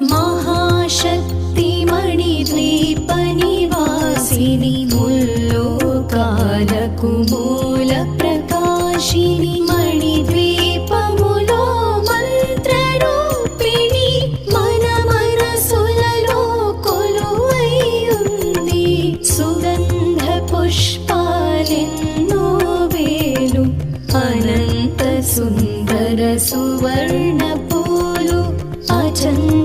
महाशक्तिमणिद्वीपनिवासिनि मुल्लोकालकुमूलप्रकाशिनि मणिद्वीपमुलो मन्त्ररूपिणि मनमनसुललो कोलुवयुन्दि सुगन्धपुष्पालिन्नो Velu अनन्तसुन्दरसुवर्णपूलु अचन्